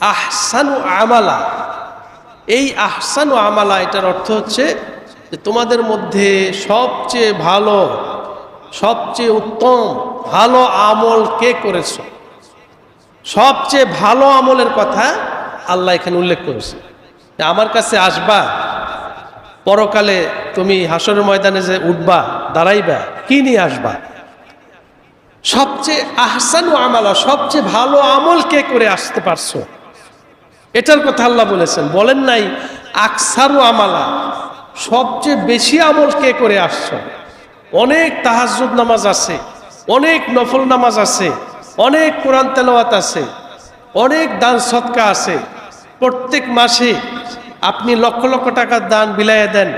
আহসানু আমালা। এই আহসানু আমালা, এটার অর্থ হচ্ছে যে তোমাদের মধ্যে সবচেয়ে ভালো, সবচেয়ে উত্তম, ভালো আমল কে করেছ? সবচেয়ে ভালো আমলের কথা আল্লাহ এখানে উল্লেখ করেছে। আমার কাছে আসবা, পরকালে তুমি হাসরের ময়দানে যে উঠবা, দাঁড়াইবা, কি নিয়ে আসবা? সবচেয়ে আহসানু আমালা, সবচেয়ে ভালো আমল কে করে আসতে পারছ? এটার কথা আল্লাহ বলেছেন, বলেন নাই, আকসারু আমালা, সবচেয়ে বেশি আমল কে করে আসছো? অনেক তাহাজুদ নামাজ আছে, অনেক নফল নামাজ আছে, অনেক কোরআন তেলাওয়াত আছে, অনেক দান সৎকা আছে। প্রত্যেক মাসে আপনি লক্ষ লক্ষ টাকার দান বিলাইয়া দেন,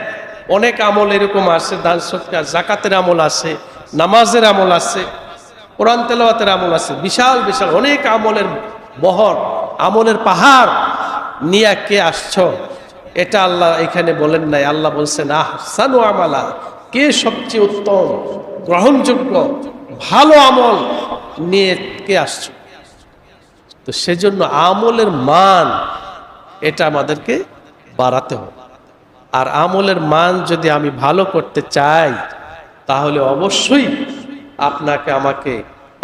অনেক আমল এরকম আছে, দান সৎকা, জাকাতের আমল আছে, নামাজের আমল আছে, কোরআন তেলাওয়াতের আমল আছে, বিশাল বিশাল, অনেক আমলের বহর। আমলের পাহাড় নিয়ে কে আসছ? এটা আল্লাহ এখানে বলেন নাই। আল্লাহ বলছেন আহ সানু আমালা, কে সবচেয়ে উত্তম, গ্রহণযোগ্য, ভালো আমল নিয়ে কে আসছ? তো সেজন্য আমলের মান এটা আমাদেরকে বাড়াতে হবে। আর আমলের মান যদি আমি ভালো করতে চাই, তাহলে অবশ্যই আপনাকে, আমাকে,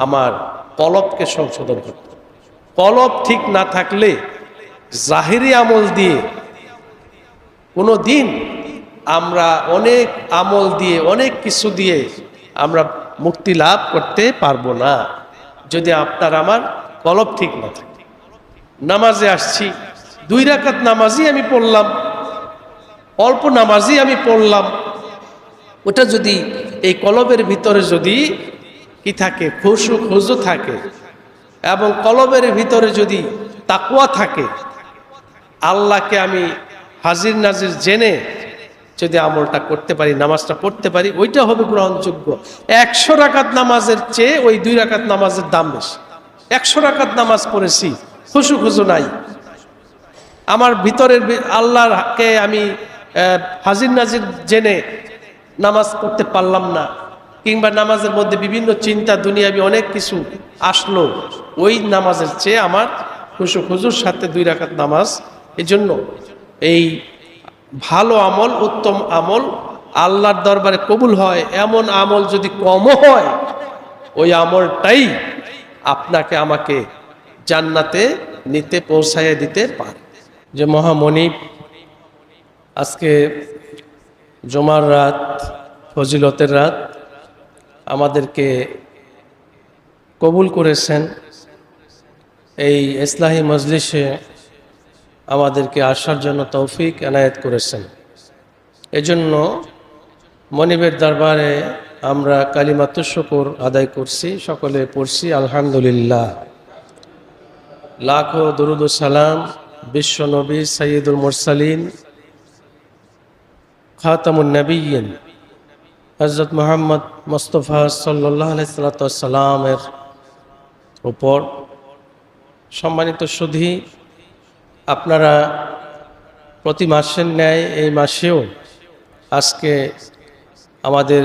আমার কলবকে সংশোধন করতে। কলব ঠিক না থাকলে জাহিরি আমল দিয়ে কোনো দিন আমরা অনেক আমল দিয়ে, অনেক কিছু দিয়ে আমরা মুক্তি লাভ করতে পারব না। যদি আপনার আমার কলব ঠিক না থাকে। নামাজে আসছি, দুই রাকাত নামাজই আমি পড়লাম, অল্প নামাজই আমি পড়লাম। ওটা যদি এই কলবের ভিতরে যদি কি থাকে, খুশু খুজু থাকে এবং কলবের ভিতরে যদি তাকুয়া থাকে, আল্লাহকে আমি হাজির নাজির জেনে যদি আমলটা করতে পারি, নামাজটা পড়তে পারি, ওইটা হবে গ্রহণযোগ্য। একশো রাকাত নামাজের চেয়ে ওই দুই রাকাত নামাজের দাম বেশি। একশো রাকাত নামাজ পড়েছি, খুশু খুশু নাই। আমার ভিতরের আল্লাহকে আমি হাজির নাজির জেনে নামাজ পড়তে পারলাম না। কিংবা নামাজের মধ্যে বিভিন্ন চিন্তা, দুনিয়াবি অনেক কিছু আসলো, ওই নামাজের চেয়ে আমার খুশু খুজুর সাথে দুই রাখাত নামাজ। এই জন্য এই ভালো আমল, উত্তম আমল আল্লাহর দরবারে কবুল হয়। এমন আমল যদি কমও হয়, ওই আমলটাই আপনাকে আমাকে জান্নাতে নিতে, পৌঁছাইয়ে দিতে পারে। যে মহামণিব, আজকে জমার রাত, ফজিলতের রাত আমাদেরকে কবুল করেছেন। এই ইসলাহী মজলিসে আমাদেরকে আসার জন্য তৌফিক এনায়েত করেছেন। এজন্য মনিবের দরবারে আমরা কালিমাত শুকুর আদায় করছি, সকলে পড়ছি, আলহামদুলিল্লাহ। লাখো দরুদ সালাম বিশ্ব নবী সৈয়দুল মুরসালিন, খাতামুন নবীন হজরত মোহাম্মদ মোস্তফা সাল্লাহ সাল্লামের উপর সম্মানিত সুধী, আপনারা প্রতি মাসের ন্যায় এই মাসেও আজকে আমাদের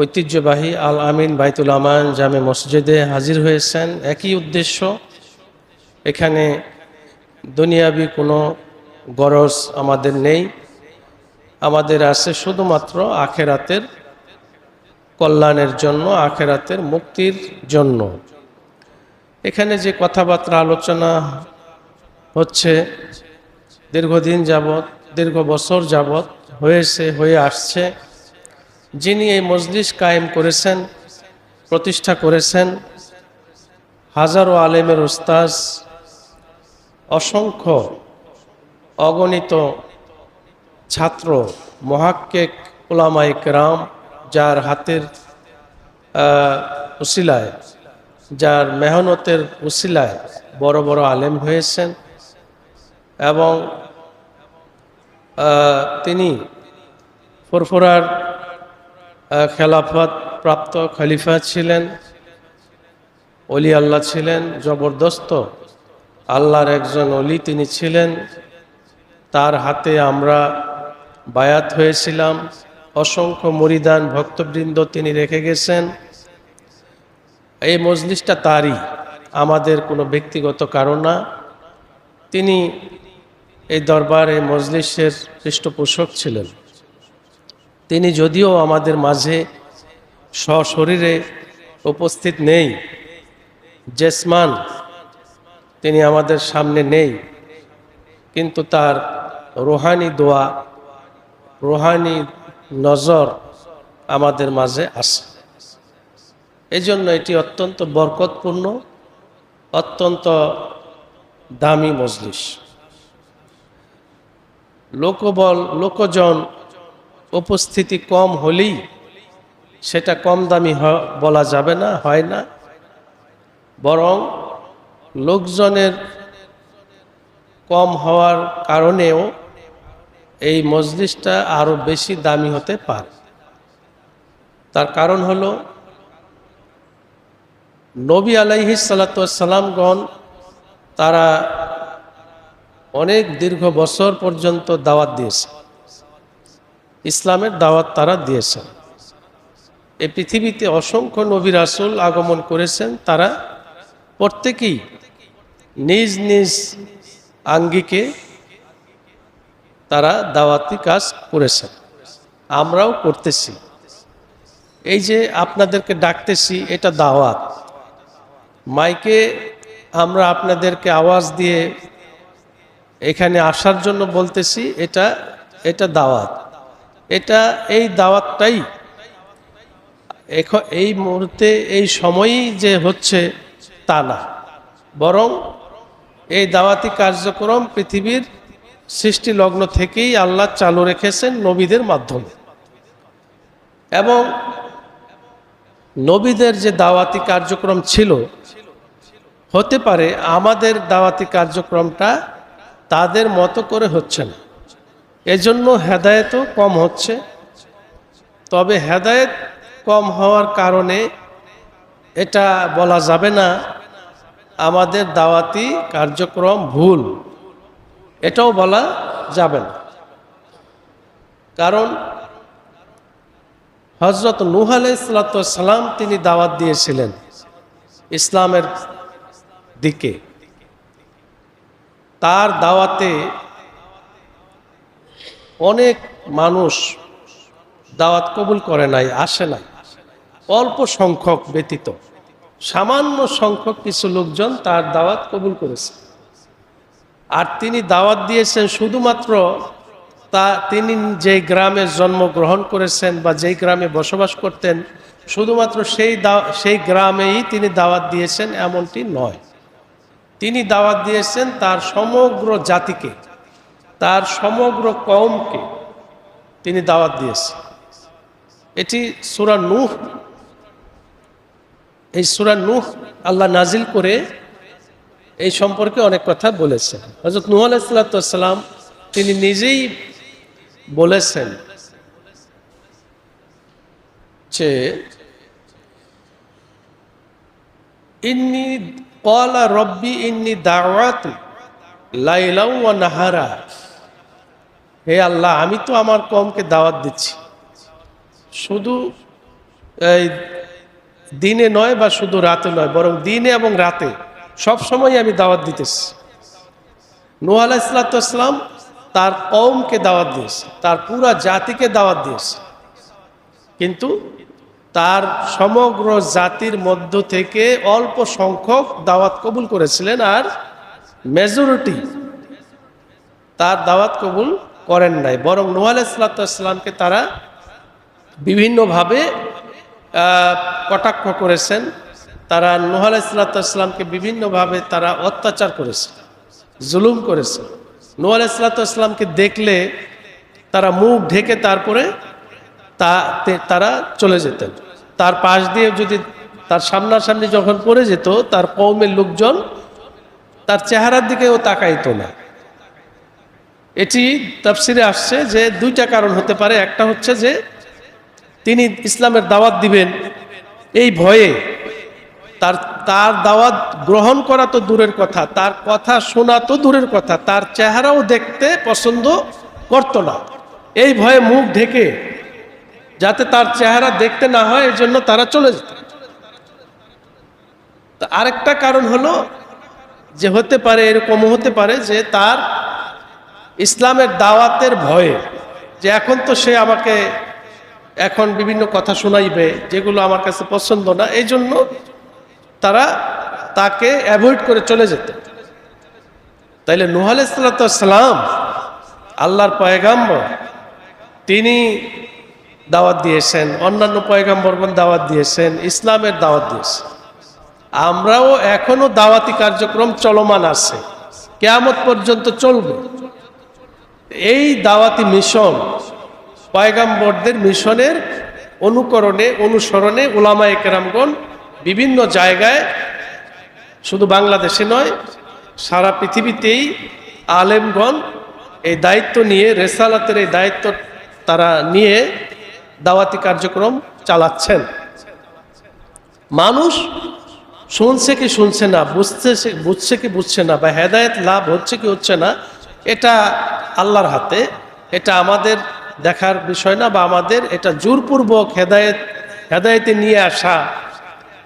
ঐতিহ্যবাহী আল আমিন বাইতুল আমান জামে মসজিদে হাজির হয়েছেন। একই উদ্দেশ্য, এখানে দুনিয়াবি কোনো গরজ আমাদের নেই। আমাদের আছে শুধুমাত্র আখেরাতের কল্যাণের জন্য, আখেরাতের মুক্তির জন্য। এখানে যে কথাবার্তা আলোচনা হচ্ছে, দীর্ঘদিন যাবৎ, দীর্ঘ বছর যাবৎ হয়েছে, হয়ে আসছে। যিনি এই মজলিস কায়েম করেছেন, প্রতিষ্ঠা করেছেন, হাজারো আলেমের উস্তাজ, অসংখ্য অগণিত ছাত্র, মহাক্কেক ওলামাইক রাম যার হাতের আহ, উসিলায় যার মেহনতের উসিলায় বড় বড় আলেম হয়েছেন এবং তিনি ফুরফুরার খেলাফত প্রাপ্ত খলিফা ছিলেন অলি আল্লাহ ছিলেন জবরদস্ত আল্লাহর একজন অলি তিনি ছিলেন। তার হাতে আমরা বায়াত হয়েছিলাম। অসংখ্য মরিদান ভক্তবৃন্দ তিনি রেখে গেছেন। এই মজলিসটা তারই, আমাদের কোনো ব্যক্তিগত কারণ না। তিনি এই দরবারে মজলিসের পৃষ্ঠপোষক ছিলেন। তিনি যদিও আমাদের মাঝে সশরীরে উপস্থিত নেই, জেসমান তিনি আমাদের সামনে নেই, কিন্তু তার রোহানি দোয়া, রোহানি নজর আমাদের মাঝে আসে এই জন্য এটি অত্যন্ত বরকতপূর্ণ, অত্যন্ত দামি মজলিস। লোকবল, লোকজন উপস্থিতি কম হলেই সেটা কম দামি বলা যাবে না, হয় না। বরং লোকজনের কম হওয়ার কারণেও এই মজলিসটা আরও বেশি দামি হতে পারে। তার কারণ হলো, নবী আলাইহি সালাতামগণ তারা অনেক দীর্ঘ বছর পর্যন্ত দাওয়াত দিয়েছে। ইসলামের দাওয়াত তারা দিয়েছেন এই পৃথিবীতে অসংখ্য নবী রাসুল আগমন করেছেন, তারা প্রত্যেকেই নিজ নিজ আঙ্গিকে তারা দাওয়াতি কাজ করেছেন আমরাও করতেছি। এই যে আপনাদেরকে ডাকতেছি, এটা দাওয়াত। মাইকে আমরা আপনাদেরকে আওয়াজ দিয়ে এখানে আসার জন্য বলতেছি, এটা এটা দাওয়াত। এটা, এই দাওয়াতটাই এই মুহূর্তে, এই সময়ই যে হচ্ছে তা না। বরং এই দাওয়াতি কার্যক্রম পৃথিবীর সৃষ্টি লগ্ন থেকেই আল্লাহ চালু রেখেছেন নবীদের মাধ্যমে। এবং নবীদের যে দাওয়াতি কার্যক্রম ছিল, হতে পারে আমাদের দাওয়াতি কার্যক্রমটা তাদের মতো করে হচ্ছে না। এজন্য হেদায়েতও কম হচ্ছে। তবে হেদায়েত কম হওয়ার কারণে এটা বলা যাবে না, আমাদের দাওয়াতি কার্যক্রম ভুল। এটাও বলা যাবে না। কারণ হজরত নুহ আলাইসালাম তিনি দাওয়াত দিয়েছিলেন ইসলামের দিকে। তার দাওয়াতে অনেক মানুষ দাওয়াত কবুল করে নাই, আসে নাই। অল্প সংখ্যক ব্যতীত। সামান্য সংখ্যক কিছু লোকজন তার দাওয়াত কবুল করেছে। আর তিনি দাওয়াত দিয়েছেন শুধুমাত্র তা তিনি যে গ্রামে জন্মগ্রহণ করেছেন বা যেই গ্রামে বসবাস করতেন, শুধুমাত্র সেই সেই গ্রামেই তিনি দাওয়াত দিয়েছেন এমনটি নয়। তিনি দাওয়াত দিয়েছেন তার সমগ্র জাতিকে, তার সমগ্র কমকে তিনি দাওয়াত দিয়েছেন। এটি সুরা নূহ, এই সুরা নূহ আল্লাহ নাজিল করে এই সম্পর্কে অনেক কথা বলেছেন। হজরত নূহ আলাইসাল্লাম তিনি নিজেই বলেছেন যে, ইন্নি কলা রব্বি ইন্নি দাওয়াত লাইলাউ ওয়া নাহারা। হে আল্লাহ, আমি তো আমার কমকে দাওয়াত দিচ্ছি। শুধু এই দিনে নয় বা শুধু রাতে নয়, বরং দিনে এবং রাতে সব সময় আমি দাওয়াত দিতেছি। নূহ আলাইসালাম তার কমকে দাওয়াত দিয়েছে, তার পুরা জাতিকে দাওয়াত দিয়েছে। কিন্তু তার সমগ্র জাতির মধ্য থেকে অল্প সংখ্যক দাওয়াত কবুল করেছিলেন আর মেজরিটি তার দাওয়াত কবুল করেন নাই। বরং নূহ আলাইসালামকে তারা বিভিন্নভাবে কটাক্ষ করেছেন। তারা নুহ আলাইসালাতামকে বিভিন্নভাবে তারা অত্যাচার করেছে, জুলুম করেছে। নুহ আলাইসালাতামকে দেখলে তারা মুখ ঢেকে তারপরে তা তারা চলে যেতেন। তার পাশ দিয়ে যদি তার সামনাসামনি যখন পড়ে যেত, তার কৌমের লোকজন তার চেহারার দিকেও তাকাইত না। এটি তাফসিরে আসছে যে দুইটা কারণ হতে পারে। একটা হচ্ছে যে তিনি ইসলামের দাওয়াত দিবেন, এই ভয়ে তার তার দাওয়াত গ্রহণ করা তো দূরের কথা, তার কথা শোনা তো দূরের কথা, তার চেহারাও দেখতে পছন্দ করত না। এই ভয়ে মুখ ঢেকে যাতে তার চেহারা দেখতে না হয়, এই জন্য তারা চলে যেত। আরেকটা কারণ হলো যে হতে পারে, এরকমও হতে পারে যে তার ইসলামের দাওয়াতের ভয়ে যে এখন তো সে আমাকে এখন বিভিন্ন কথা শোনাইবে, যেগুলো আমার কাছে পছন্দ না, এই জন্য তারা তাকে অ্যাভয়েড করে চলে যেত। তাইলে নুহ আলাইসালাম আল্লাহর পয়গাম্বর, তিনি দাওয়াত দিয়েছেন, অন্যান্য পয়গাম্বরগণ দাওয়াত দিয়েছেন, ইসলামের দাওয়াত দিয়েছেন। আমরাও এখনও দাওয়াতি কার্যক্রম চলমান আছে, কেয়ামত পর্যন্ত চলবে। এই দাওয়াতি মিশন পয়গাম্বরদের মিশনের অনুকরণে, অনুসরণে ওলামা একরামগণ বিভিন্ন জায়গায়, শুধু বাংলাদেশে নয়, সারা পৃথিবীতেই আলেমগণ এই দায়িত্ব নিয়ে, রেসালাতের এই দায়িত্ব তারা নিয়ে দাওয়াতি কার্যক্রম চালাচ্ছেন। মানুষ শুনছে কি শুনছে না, বুঝছে সে- বুঝছে কি বুঝছে না, বা হেদায়েত লাভ হচ্ছে কি হচ্ছে না, এটা আল্লাহর হাতে, এটা আমাদের দেখার বিষয় না, বা আমাদের এটা জোরপূর্বক হেদায়েত, হেদায়েতে নিয়ে আসা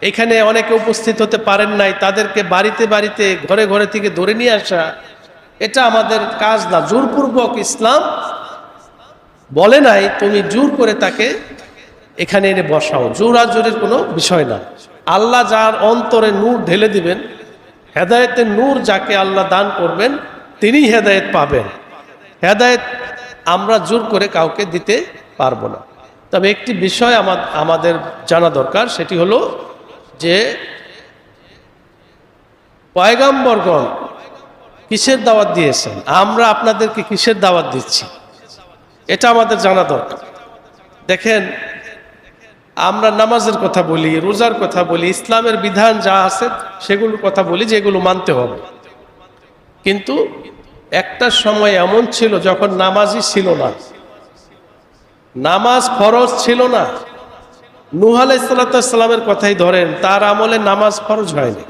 এখানে অনেকে উপস্থিত হতে পারেন নাই, তাদেরকে বাড়িতে বাড়িতে, ঘরে ঘরে থেকে ধরে নিয়ে আসা, এটা আমাদের কাজ না। জোরপূর্বক ইসলাম বলে নাই, তুমি জোর করে তাকে এখানে এনে বসাও। জোরাজোরের কোনো বিষয় না। আল্লাহ যার অন্তরে নূর ঢেলে দিবেন, হেদায়েতের নূর যাকে আল্লাহ দান করবেন তিনি হেদায়েত পাবেন। হেদায়েত আমরা জোর করে কাউকে দিতে পারব না। তবে একটি বিষয় আমা- আমাদের জানা দরকার, সেটি হলো যে পয়গাম্বরগণ কিসের দাওয়াত দিয়েছেন? আমরা আপনাদেরকে কিসের দাওয়াত দিচ্ছি? এটা আমাদের জানা দরকার। দেখেন, আমরা নামাজের কথা বলি, রোজার কথা বলি, ইসলামের বিধান যা আছে সেগুলোর কথা বলি, যেগুলো মানতে হবে। কিন্তু একটা সময় এমন ছিল যখন নামাজই ছিল না। নামাজ ফরজ ছিল না। নুহ আলাইসাল্লামের কথাই ধরেন, তার আমলে নামাজ ফরজ হয়নি।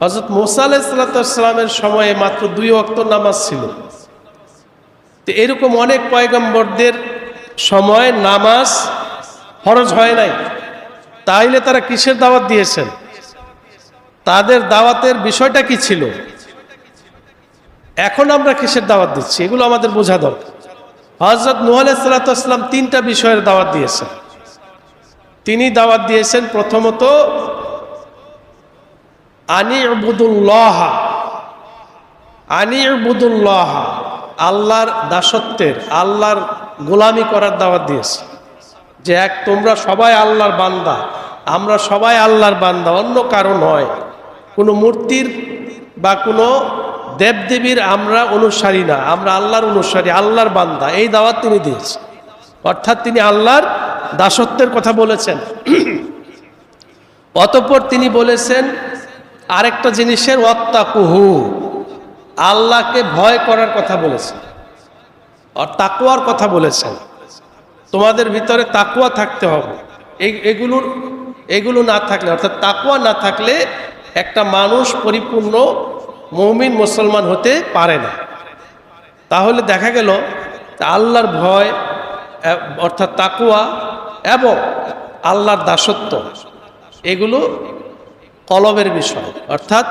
হজরত মোসা আলাইসাল্লামের সময়ে মাত্র দুই অক্ত নামাজ ছিল। তো এরকম অনেক পয়গম্বরদের সময় নামাজ ফরজ হয় নাই। তাইলে তারা কিসের দাওয়াত দিয়েছেন? তাদের দাওয়াতের বিষয়টা কি ছিল? এখন আমরা কিসের দাওয়াত দিচ্ছি? এগুলো আমাদের বোঝা দরকার। হজরত নুহ আলাইসাল্লাম তিনটা বিষয়ের দাওয়াত দিয়েছেন। তিনি দাওয়াত দিয়েছেন প্রথমত আনি আবুদুল্লাহ আনি আবুদুল্লাহ আল্লাহর দাসত্বের, আল্লাহর গোলামি করার দাওয়াত দিয়েছে। যে এক, তোমরা সবাই আল্লাহর বান্দা, আমরা সবাই আল্লাহর বান্দা, অন্য কারণ হয় কোনো মূর্তির বা কোনো দেবদেবীর আমরা অনুসারী না, আমরা আল্লাহর অনুসারী, আল্লাহর বান্দা, এই দাওয়াত তিনি দিয়েছেন। অর্থাৎ তিনি আল্লাহর দাসত্বের কথা বলেছেন। অতঃপর তিনি বলেছেন, আরেকটা জিনিসের অত্তাকুহু আল্লাহকে ভয় করার কথা বলেছেন, আর তাকুয়ার কথা বলেছেন। তোমাদের ভিতরে তাকুয়া থাকতে হবে। এগুলোর এগুলো না থাকলে, অর্থাৎ তাকুয়া না থাকলে একটা মানুষ পরিপূর্ণ মৌমিন মুসলমান হতে পারে না। তাহলে দেখা গেল আল্লাহর ভয় অর্থাৎ তাকুয়া এবং আল্লাহর দাসত্ব, এগুলো কলবের বিষয়। অর্থাৎ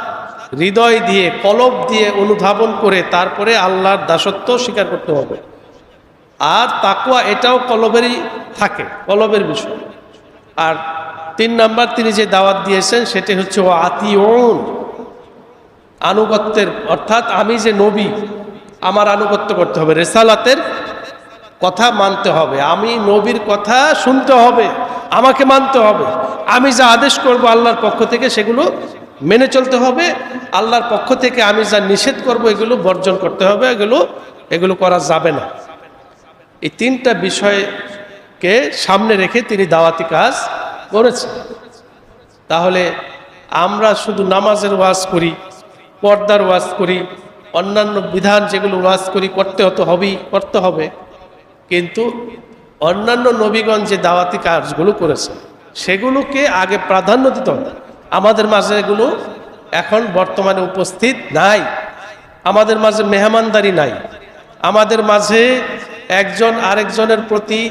হৃদয় দিয়ে, কলব দিয়ে অনুধাবন করে তারপরে আল্লাহর দাসত্ব স্বীকার করতে হবে। আর তাকুয়া এটাও কলবেরই থাকে, কলবের বিষয়। আর তিন নাম্বার তিনি যে দাওয়াত দিয়েছেন, সেটি হচ্ছে ও আতিউন, আনুগত্যের, অর্থাৎ আমি যে নবী, আমার আনুগত্য করতে হবে। রেসালাতের কথা মানতে হবে। আমি নবীর কথা শুনতে হবে, আমাকে মানতে হবে। আমি যা আদেশ করব আল্লাহর পক্ষ থেকে সেগুলো মেনে চলতে হবে। আল্লাহর পক্ষ থেকে আমি যা নিষেধ করব এগুলো বর্জন করতে হবে, এগুলো এগুলো করা যাবে না। এই তিনটা বিষয়কে সামনে রেখে তিনি দাওয়াতি কাজ করেছেন। তাহলে আমরা শুধু নামাজের ওয়াজ করি, পর্দার ওয়াজ করি, অন্যান্য বিধান যেগুলো ওয়াজ করি, করতে হতো হবেই, করতে হবে। কিন্তু অন্যান্য নবীগঞ্জ যে দাওয়াতি কাজগুলো করেছে, সেগুলোকে আগে প্রাধান্য দিতে আমাদের মাঝে এগুলো এখন বর্তমানে উপস্থিত নাই। আমাদের মাঝে মেহমানদারি নাই। আমাদের মাঝে একজন আরেকজনের প্রতি,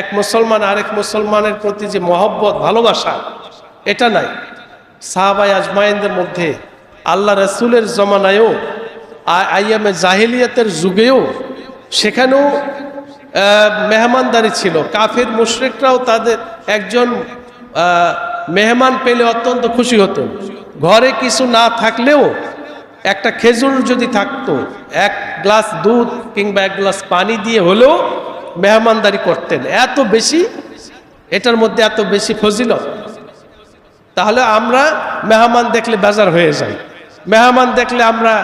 এক মুসলমান আরেক মুসলমানের প্রতি যে মহব্বত, ভালোবাসা, এটা নাই। সাহাবাই আজমাইনদের মধ্যে আল্লাহ রসুলের জমানায়ও আইয়ামে জাহিলিয়াতের যুগেও, সেখানেও মেহমানদারি ছিল। কাফির মুশরিকরাও তাদের একজন মেহমান পেলে অত্যন্ত খুশি হতেন ঘরে কিছু না থাকলেও একটা খেজুর যদি থাকতো, এক গ্লাস দুধ কিংবা এক গ্লাস পানি দিয়ে হলেও মেহমানদারি করতেন। এত বেশি, এটার মধ্যে এত বেশি ফজিলত। তাহলে আমরা মেহমান দেখলে বেজার হয়ে যাই। মেহমান দেখলে আমরা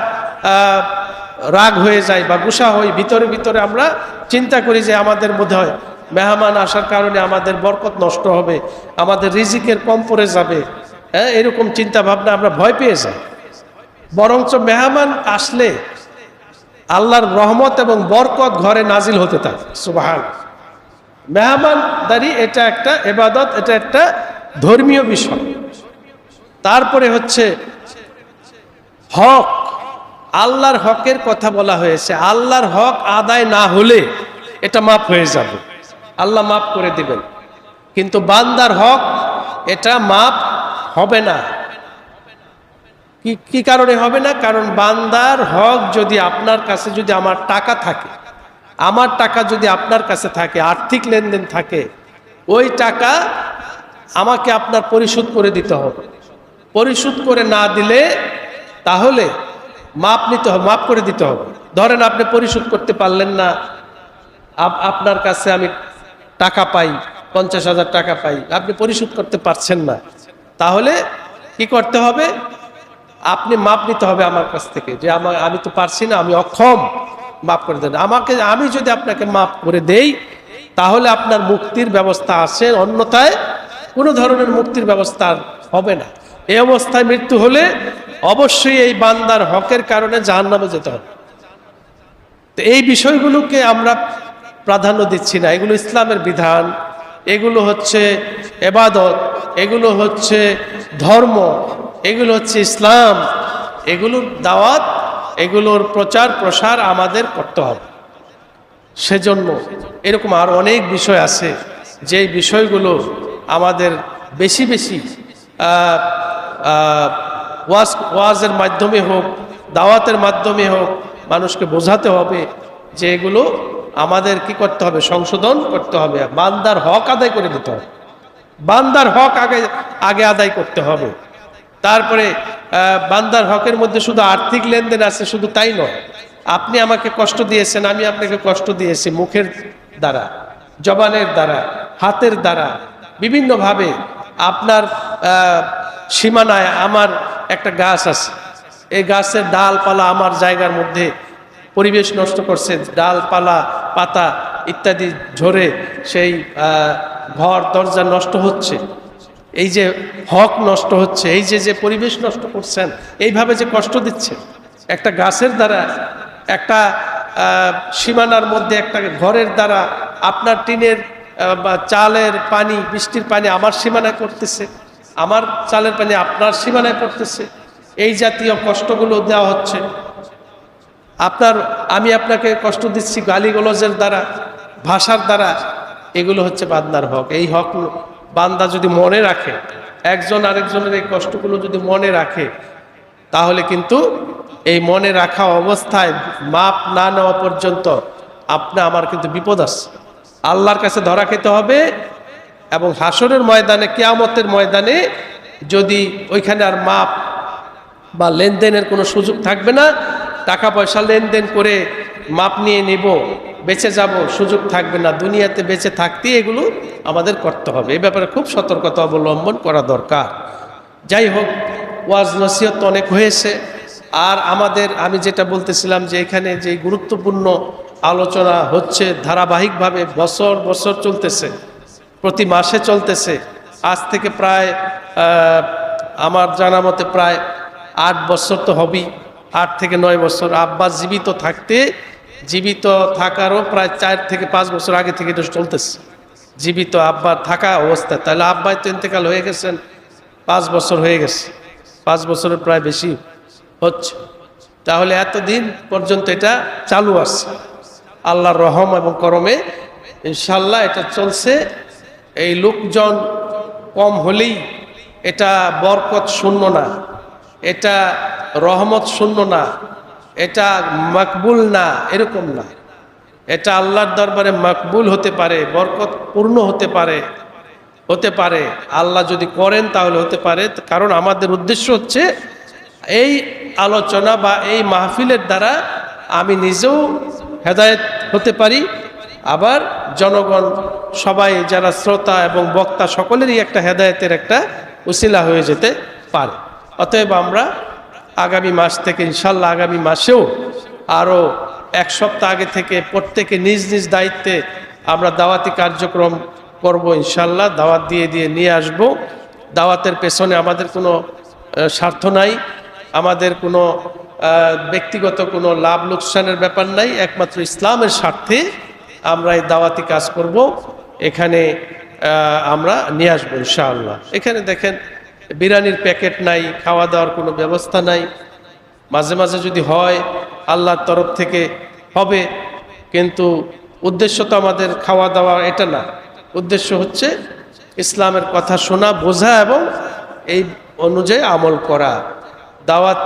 রাগ হয়ে যায় বা গুসা হই, ভিতরে ভিতরে আমরা চিন্তা করি যে আমাদের মধ্যে হয়, মেহমান আসার কারণে আমাদের বরকত নষ্ট হবে, আমাদের রিজিকের কম পড়ে যাবে। হ্যাঁ এরকম চিন্তা ভাবনা আমরা ভয় পেয়ে যাই। বরঞ্চ মেহমান আসলে আল্লাহর রহমত এবং বরকত ঘরে নাজিল হতে থাকে। সুবাহান। মেহমানদারি এটা একটা এবাদত এটা একটা ধর্মীয় বিষয়। তারপরে হচ্ছে হক। আল্লাহর হকের কথা বলা হয়েছে। আল্লাহর হক আদায় না হলে এটা মাফ হয়ে যাবে। আল্লাহ মাফ করে দিবেন। কিন্তু বান্দার হক, এটা মাফ হবে না। কি কি কারণে হবে না? কারণ বান্দার হক যদি আপনার কাছে যদি আমার টাকা থাকে, আমার টাকা যদি আপনার কাছে থাকে, আর্থিক লেনদেন থাকে, ওই টাকা আমাকে আপনার পরিশোধ করে দিতে হবে। পরিশোধ করে না দিলে তাহলে মাপ নিতে হবে, মাপ করে দিতে হবে। ধরেন আপনি পরিশোধ করতে পারলেন না আপনার কাছে আমি টাকা পাই, পঞ্চাশ হাজার টাকা পাই, আপনি পরিশোধ করতে পারছেন না, তাহলে কি করতে হবে? আপনি মাপ নিতে হবে আমার কাছ থেকে, যে আমার আমি তো পারছি না, আমি অক্ষম, মাপ করে দেন। আমাকে, আমি যদি আপনাকে মাপ করে দেই, তাহলে আপনার মুক্তির ব্যবস্থা আছে, অন্যথায় কোনো ধরনের মুক্তির ব্যবস্থা হবে না। এই অবস্থায় মৃত্যু হলে অবশ্যই এই বান্দার হকের কারণে জাহান্নামে যেতে হবে। তো এই বিষয়গুলোকে আমরা প্রাধান্য দিচ্ছি না। এগুলো ইসলামের বিধান, এগুলো হচ্ছে এবাদত, এগুলো হচ্ছে ধর্ম, এগুলো হচ্ছে ইসলাম, এগুলোর দাওয়াত, এগুলোর প্রচার, প্রসার আমাদের করতে হবে। সেজন্য এরকম আর অনেক বিষয় আছে, যেই বিষয়গুলো আমাদের বেশি বেশি ওয়াজ, ওয়াজের মাধ্যমে হোক, দাওয়াতের মাধ্যমে হোক, মানুষকে বোঝাতে হবে যে এগুলো আমাদের কি করতে হবে? সংশোধন করতে হবে। বান্দার হক আদায় করে দিতে হবে। বান্দার হক আগে আগে আদায় করতে হবে। তারপরে বান্দার হকের মধ্যে শুধু আর্থিক লেনদেন আছে, শুধু তাই নয়। আপনি আমাকে কষ্ট দিয়েছেন, আমি আপনাকে কষ্ট দিয়েছি মুখের দ্বারা, জবানের দ্বারা, হাতের দ্বারা। বিভিন্নভাবে আপনার সীমানায় আমার একটা গাছ আছে। এই গাছের ডালপালা আমার জায়গার মধ্যে পরিবেশ নষ্ট করছে। ডালপালা, পাতা ইত্যাদি ঝরে সেই ঘর, দরজা নষ্ট হচ্ছে। এই যে হক নষ্ট হচ্ছে, এই যে যে পরিবেশ নষ্ট করছেন, এইভাবে যে কষ্ট দিচ্ছে একটা গাছের দ্বারা, একটা সীমানার মধ্যে, একটা ঘরের দ্বারা আপনার টিনের বা চালের পানি, বৃষ্টির পানি আমার সীমানা পড়তেছে। আমার চালের পানি আপনার সীমানায় পড়তেছে। এই জাতীয় কষ্টগুলো দেওয়া হচ্ছে। আপনার, আমি আপনাকে কষ্ট দিচ্ছি গালিগলজের দ্বারা, ভাষার দ্বারা। এগুলো হচ্ছে বান্দার হক। এই হক বান্দা যদি মনে রাখে, একজন আরেকজনের এই কষ্টগুলো যদি মনে রাখে, তাহলে কিন্তু এই মনে রাখা অবস্থায় মাপ না নেওয়া পর্যন্ত আপনি আমার কিন্তু বিপদ আছে। আল্লাহর কাছে ধরা খেতে হবে এবং হাসরের ময়দানে, কেয়ামতের ময়দানে যদি ওইখানে আর মাপ বা লেনদেনের কোনো সুযোগ থাকবে না টাকা পয়সা লেনদেন করে মাপ নিয়ে নেব, বেঁচে যাব, সুযোগ থাকবে না। দুনিয়াতে বেঁচে থাকতে এগুলো আমাদের করতে হবে। এই ব্যাপারে খুব সতর্কতা অবলম্বন করা দরকার। যাই হোক, ওয়াজ নসিহত অনেক হয়েছে। আর আমাদের, আমি যেটা বলতেছিলাম যে এখানে যে গুরুত্বপূর্ণ আলোচনা হচ্ছে, ধারাবাহিকভাবে বছর বছর চলতেছে। প্রতি মাসে চলতেছে। আজ থেকে প্রায় আমার জানা মতে প্রায় আট বছর তো হবেই। আট থেকে নয় বছর। আব্বা জীবিত থাকতে, জীবিত থাকারও প্রায় চার থেকে পাঁচ বছর আগে থেকে এটা চলতেছে। জীবিত আব্বার থাকা অবস্থায়। তাহলে আব্বাই তো ইন্তেকাল হয়ে গেছেন, পাঁচ বছর হয়ে গেছে। পাঁচ বছরের প্রায় বেশি হচ্ছে। তাহলে এতদিন পর্যন্ত এটা চালু আছে। আল্লাহর রহম এবং করমে ইনশাল্লাহ এটা চলছে। এই লোকজন কম হলেই এটা বরকত শূন্য না, এটা রহমত শূন্য না, এটা মাকবুল না, এরকম না। এটা আল্লাহর দরবারে মাকবুল হতে পারে বরকত পূর্ণ হতে পারে হতে পারে। আল্লাহ যদি করেন তাহলে হতে পারে, কারণ আমাদের উদ্দেশ্য হচ্ছে এই আলোচনা বা এই মাহফিলের দ্বারা আমি নিজেও হেদায়েত হতে পারি, আবার জনগণ সবাই যারা শ্রোতা এবং বক্তা সকলেরই একটা হেদায়েতের একটা উসিলা হয়ে যেতে পারে। অতএব আমরা আগামী মাস থেকে ইনশাল্লাহ আগামী মাসেও আরও এক সপ্তাহ আগে থেকে প্রত্যেকে নিজ নিজ দায়িত্বে আমরা দাওয়াতি কার্যক্রম করব ইনশাল্লাহ দাওয়াত দিয়ে দিয়ে নিয়ে আসব। দাওয়াতের পেছনে আমাদের কোনো স্বার্থ নাই। আমাদের কোনো ব্যক্তিগত কোনো লাভ লোকসানের ব্যাপার নাই। একমাত্র ইসলামের স্বার্থে আমরা এই দাওয়াতি কাজ করব। এখানে আমরা নিয়ে আসব ইনশাআল্লাহ। এখানে দেখেন, বিরিয়ানির প্যাকেট নাই, খাওয়া দাওয়ার কোনো ব্যবস্থা নাই। মাঝে মাঝে যদি হয়, আল্লাহর তরফ থেকে হবে। কিন্তু উদ্দেশ্য তো আমাদের খাওয়া দাওয়া এটা না। উদ্দেশ্য হচ্ছে ইসলামের কথা শোনা, বোঝা এবং এই অনুযায়ী আমল করা। দাওয়াত,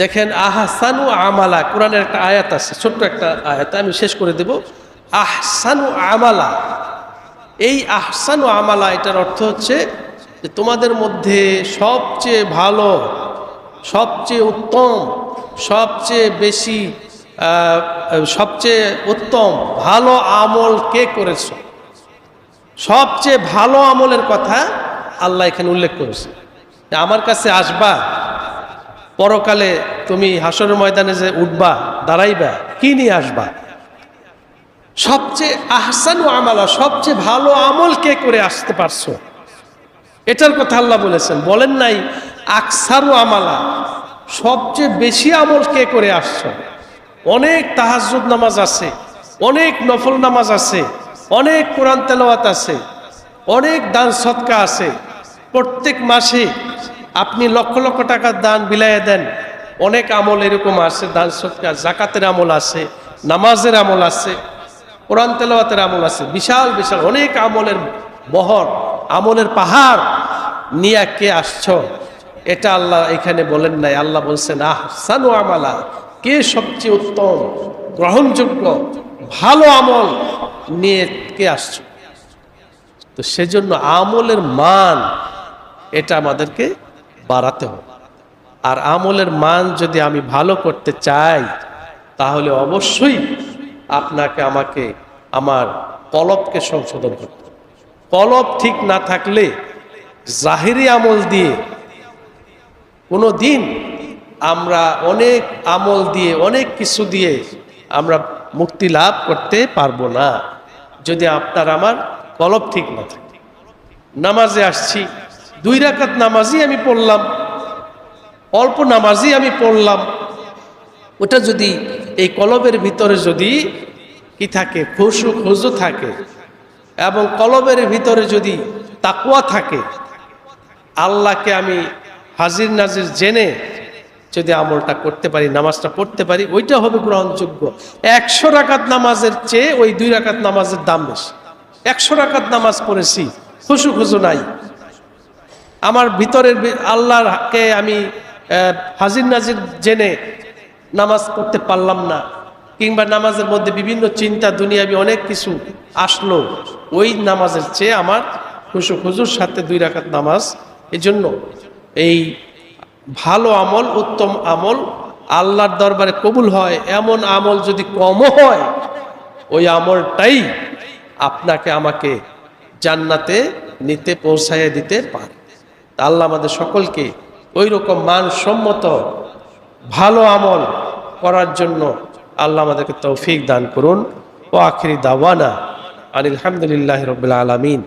দেখেন, আহসানু আমালা, কোরআনের একটা আয়াত আছে, ছোট্ট একটা আয়াত, আমি শেষ করে দেব। আহসানু আমালা। এই আহসানু আমালা, এটার অর্থ হচ্ছে যে তোমাদের মধ্যে সবচেয়ে ভালো, সবচেয়ে উত্তম, সবচেয়ে বেশি সবচেয়ে উত্তম, ভালো আমল কে করেছ? সবচেয়ে ভালো আমলের কথা আল্লাহ এখানে উল্লেখ করেছে। আমার কাছে আসবা, পরকালে তুমি হাসরের ময়দানে যে উঠবা, দাঁড়াইবা, কি নিয়ে আসবা? সবচেয়ে আহসানু আমালা, সবচেয়ে ভালো আমল কে করে আসতে পারছ? এটার কথা আল্লাহ বলেছেন, বলেন নাই, আকসারু আমালা, সবচেয়ে বেশি আমল কে করে আসছো? অনেক তাহাজুদ নামাজ আছে, অনেক নফল নামাজ আছে, অনেক কোরআন তেলাওয়াত আছে, অনেক দান সৎকা আছে। প্রত্যেক মাসে আপনি লক্ষ লক্ষ টাকার দান বিলাইয়ে দেন, অনেক আমল এরকম আছে, দান সৎকা, জাকাতের আমল আছে, নামাজের আমল আছে। কোরআন তেলাওয়াতের আমল আছে। বিশাল বিশাল, অনেক আমলের বহর আমলের পাহাড় নিয়ে কে আসছ? এটা আল্লাহ এখানে বলেন নাই। আল্লাহ বলছেন আহ সানু আমালা, কে সবচেয়ে উত্তম, গ্রহণযোগ্য, ভালো আমল নিয়ে কে আসছ? তো সেজন্য আমলের মান, এটা আমাদেরকে বাড়াতে হবে। আর আমলের মান যদি আমি ভালো করতে চাই, তাহলে অবশ্যই আপনাকে আমাকে আমার কলবকে সংশোধন করতে। কলব ঠিক না থাকলে জাহিরি আমল দিয়ে কোনো দিন আমরা অনেক আমল দিয়ে, অনেক কিছু দিয়ে আমরা মুক্তি লাভ করতে পারব না। যদি আপনার আমার কলব ঠিক না থাকে। নামাজে আসছি, দুই রাকাত নামাজই আমি পড়লাম, অল্প নামাজই আমি পড়লাম। ওটা যদি এই কলবের ভিতরে যদি কি থাকে? খুশু খুজু থাকে। এবং কলবের ভিতরে যদি তাকুয়া থাকে, আল্লাহকে আমি হাজির নাজির জেনে যদি আমলটা করতে পারি, নামাজটা পড়তে পারি, ওইটা হবে গ্রহণযোগ্য। একশো রাকাত নামাজের চেয়ে ওই দুই রাকাত নামাজের দাম বেশি। একশো রাকাত নামাজ পড়েছি খুশু খুশু নাই। আমার ভিতরের আল্লাহকে আমি হাজির নাজির জেনে নামাজ পড়তে পারলাম না। কিংবা নামাজের মধ্যে বিভিন্ন চিন্তা, দুনিয়াবি অনেক কিছু আসলো, ওই নামাজের চেয়ে আমার খুশু খুজুর সাথে দুই রাখাত নামাজ। এই জন্য এই ভালো আমল, উত্তম আমল আল্লাহর দরবারে কবুল হয়। এমন আমল যদি কমও হয়, ওই আমলটাই আপনাকে আমাকে জান্নাতে নিতে, পৌঁছাইয়ে দিতে পারে। আল্লাহ আমাদের সকলকে ওই রকম মানসম্মত ভালো আমল করার জন্য আল্লাহ আমাদেরকে তৌফিক দান করুন। ও আখিরি দাওয়ানা আনিল হামদুলিল্লাহ রবিল আলমিন।